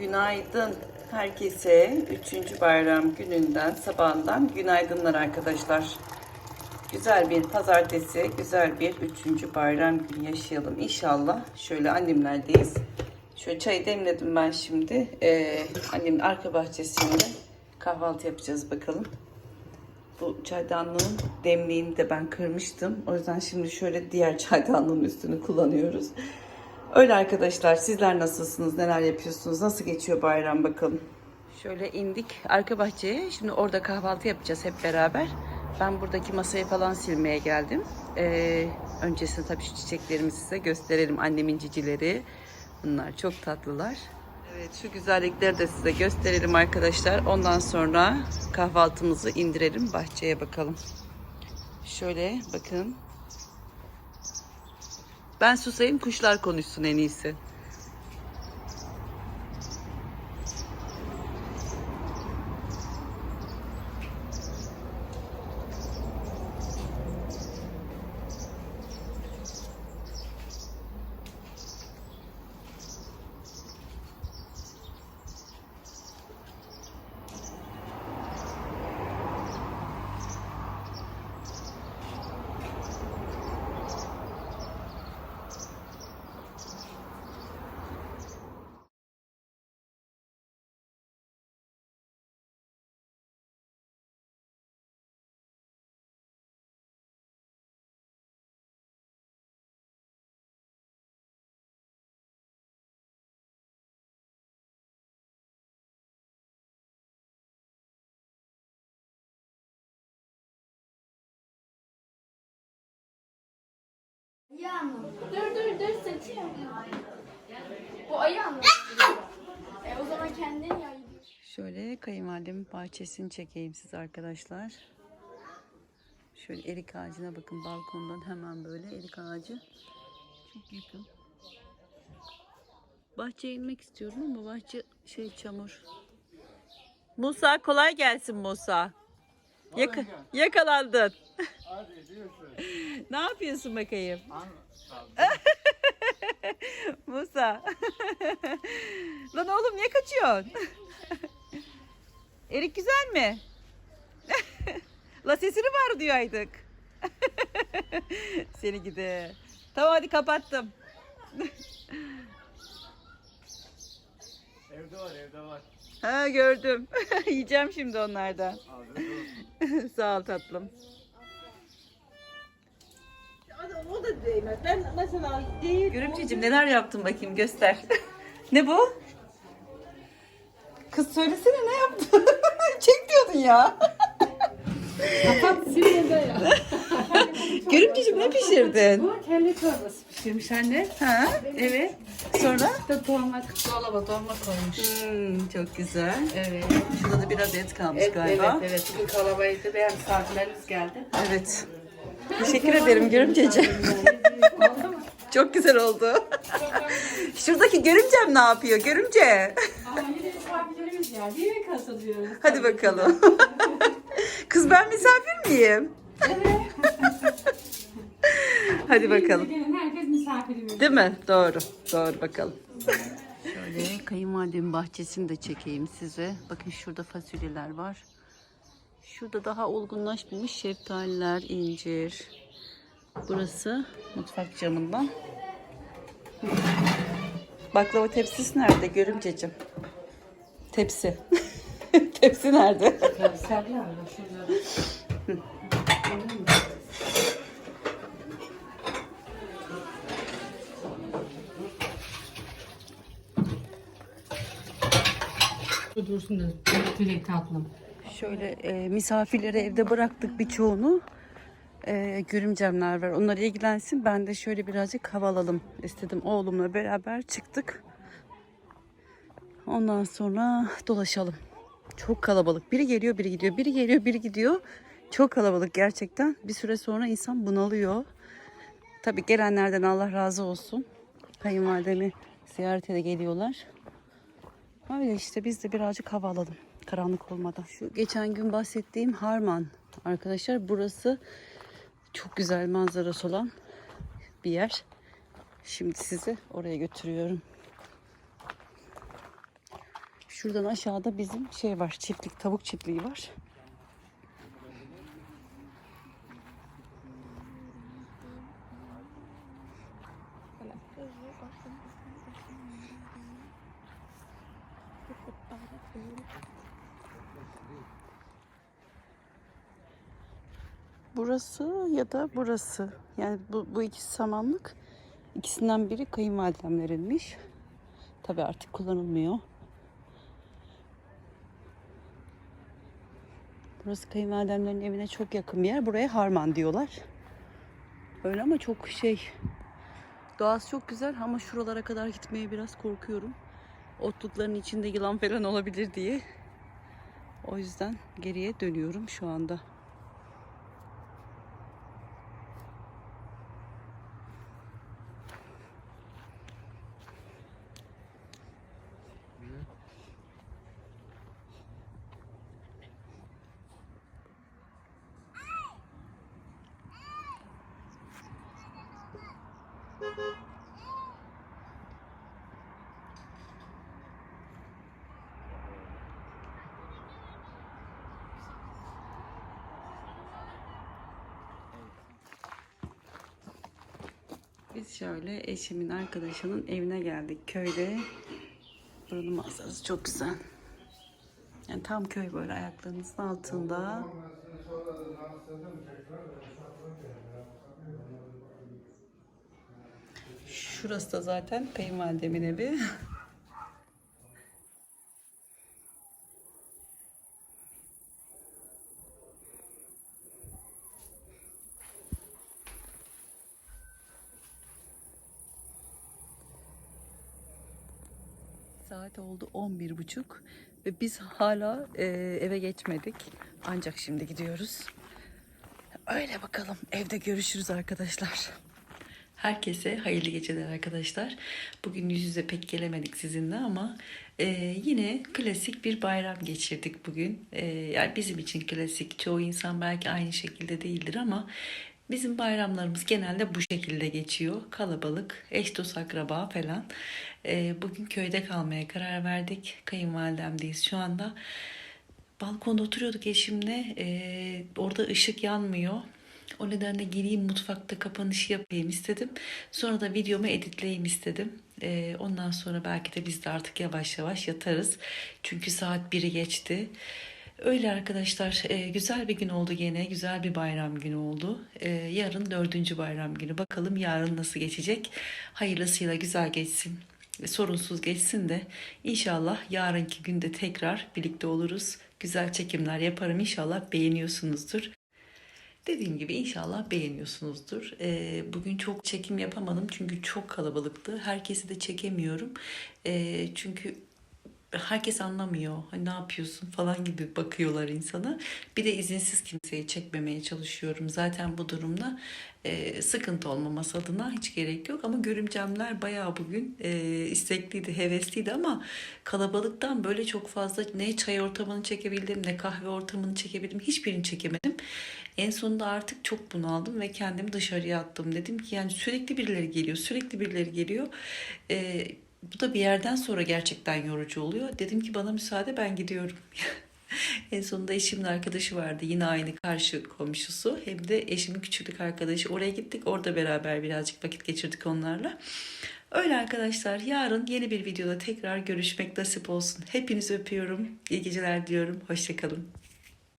Günaydın herkese. Üçüncü bayram gününden, sabahından günaydınlar arkadaşlar. Güzel bir pazartesi, güzel bir üçüncü bayram günü yaşayalım inşallah. Şöyle annemlerdeyiz. Şöyle çay demledim ben şimdi. Ee, annemin arka bahçesinde kahvaltı yapacağız bakalım. Bu çaydanlığın demliğini de ben kırmıştım. O yüzden şimdi şöyle diğer çaydanlığın üstünü kullanıyoruz. Öyle arkadaşlar sizler nasılsınız? Neler yapıyorsunuz? Nasıl geçiyor bayram bakalım. Şöyle indik arka bahçeye. Şimdi orada kahvaltı yapacağız hep beraber. Ben buradaki masayı falan silmeye geldim. Ee, öncesinde tabii şu çiçeklerimi size gösterelim. Annemin cicileri. Bunlar çok tatlılar. Evet şu güzellikleri de size gösterelim arkadaşlar. Ondan sonra kahvaltımızı indirelim. Bahçeye bakalım. Şöyle bakın. Ben susayım kuşlar konuşsun en iyisi. Anladım. Dur dur dur seçiyorum. Bu ayı anlatıyor. e, o zaman kendin yayı. Şöyle kayınvalidemin bahçesini çekeyim size arkadaşlar. Şöyle erik ağacına bakın balkondan hemen böyle erik ağacı. Çok yakın. Bahçeye inmek istiyorum ama bahçe şey çamur. Musa kolay gelsin Musa. Yaka- yakalandın. Hadi diyorsun. ne yapıyorsun bakayım? An Musa. Lan oğlum niye kaçıyorsun? Erik güzel mi? La sesini var duyaydık. Seni gide. Tamam hadi kapattım. evde var evde var. Ha gördüm. Yiyeceğim şimdi onlardan. Ağzını Sağ ol tatlım. O da değmez. Ben mesela değil. Görümceciğim neler yaptın bakayım göster. ne bu? Kız söylesene ne yaptın? Çek diyordun ya. Görümceciğim ne pişirdin? Bu kelle çorbası pişirmiş anne. Ha, evet. Sonra? Da dolma, dolaba dolma koymuş. Hmm, çok güzel. Evet. Şurada da biraz et kalmış Evet, galiba. evet, evet. Bugün kalabaydı. Beğen misafirlerimiz geldi. Evet. Teşekkür ederim görümceciğim. Çok güzel oldu. Şuradaki görümcem ne yapıyor? Görümce. Yine misafirlerimiz geldi. Yemek hazırlıyoruz. Hadi bakalım. Kız ben misafir miyim? Hadi bakalım. Gelin herkes misafirimiz. Değil mi? Doğru. Doğru bakalım. Şöyle kayınvalidemin bahçesini de çekeyim size. Bakın şurada fasulyeler var. Şurada daha olgunlaşmamış şeftaliler, incir. Burası mutfak camından. Baklava tepsisi nerede görümcecim? Tepsi. Tepsi nerede? Var şurada. Dursun da tülek tatlım. Şöyle e, misafirleri evde bıraktık birçoğunu. E, görümcemler var. Onlar ilgilensin. Ben de şöyle birazcık hava alalım istedim. Oğlumla beraber çıktık. Ondan sonra dolaşalım. Çok kalabalık. Biri geliyor, biri gidiyor. Biri geliyor, biri gidiyor. Çok kalabalık gerçekten. Bir süre sonra insan bunalıyor. Tabii gelenlerden Allah razı olsun. Kayınvalidemi ziyarete de geliyorlar. Öyle işte biz de birazcık hava alalım. Karanlık olmadan. Şu geçen gün bahsettiğim Harman arkadaşlar. Burası çok güzel manzarası olan bir yer. Şimdi sizi oraya götürüyorum. Şuradan aşağıda bizim şey var. Çiftlik, tavuk çiftliği var. Burası ya da burası. Yani bu, bu ikisi samanlık. İkisinden biri kayınvalidemlerinmiş. Tabii artık kullanılmıyor. Burası kayınvalidemlerin evine çok yakın bir yer. Buraya Harman diyorlar. Öyle ama çok şey. Doğası çok güzel ama şuralara kadar gitmeye biraz korkuyorum. Otlukların içinde yılan falan olabilir diye. O yüzden geriye dönüyorum şu anda. Biz şöyle eşimin arkadaşının evine geldik köyde. Buranın manzarası çok güzel. Yani tam köy böyle ayaklarınızın altında. Şurası da zaten kayınvalidemin evi. Saat oldu 11.30 ve biz hala e, eve geçmedik. Ancak şimdi gidiyoruz. Öyle bakalım. Evde görüşürüz arkadaşlar. Herkese hayırlı geceler arkadaşlar. Bugün yüz yüze pek gelemedik sizinle ama e, yine klasik bir bayram geçirdik bugün. E, yani bizim için klasik. Çoğu insan belki aynı şekilde değildir ama bizim bayramlarımız genelde bu şekilde geçiyor. Kalabalık, eş dost akraba falan. E, bugün köyde kalmaya karar verdik. Kayınvalidemdeyiz şu anda. Balkonda oturuyorduk eşimle. E, orada ışık yanmıyor. O nedenle gireyim mutfakta kapanışı yapayım istedim. Sonra da videomu editleyeyim istedim. Ee, ondan sonra belki de biz de artık yavaş yavaş yatarız. Çünkü saat 1'i geçti. Öyle arkadaşlar e, güzel bir gün oldu gene. Güzel bir bayram günü oldu. E, yarın dördüncü bayram günü. Bakalım yarın nasıl geçecek. Hayırlısıyla güzel geçsin. e, Sorunsuz geçsin de inşallah yarınki günde tekrar birlikte oluruz. Güzel çekimler yaparım. İnşallah beğeniyorsunuzdur. Dediğim gibi inşallah beğeniyorsunuzdur. Bugün çok çekim yapamadım çünkü çok kalabalıktı. Herkesi de çekemiyorum. Çünkü herkes anlamıyor. Hani ne yapıyorsun falan gibi bakıyorlar insana. Bir de izinsiz kimseyi çekmemeye çalışıyorum. Zaten bu durumda e, sıkıntı olmaması adına hiç gerek yok. Ama görümcemler bayağı bugün e, istekliydi, hevesliydi ama kalabalıktan böyle çok fazla ne çay ortamını çekebildim ne kahve ortamını çekebildim. Hiçbirini çekemedim. En sonunda artık çok bunaldım ve kendimi dışarıya attım. Dedim ki yani sürekli birileri geliyor, sürekli birileri geliyor. E, bu da bir yerden sonra gerçekten yorucu oluyor. Dedim ki bana müsaade ben gidiyorum. en sonunda eşimin arkadaşı vardı. Yine aynı karşı komşusu. Hem de eşimin küçüklük arkadaşı. Oraya gittik. Orada beraber birazcık vakit geçirdik onlarla. Öyle arkadaşlar. Yarın yeni bir videoda tekrar görüşmek nasip olsun. Hepinizi öpüyorum. İyi geceler diyorum. Hoşçakalın.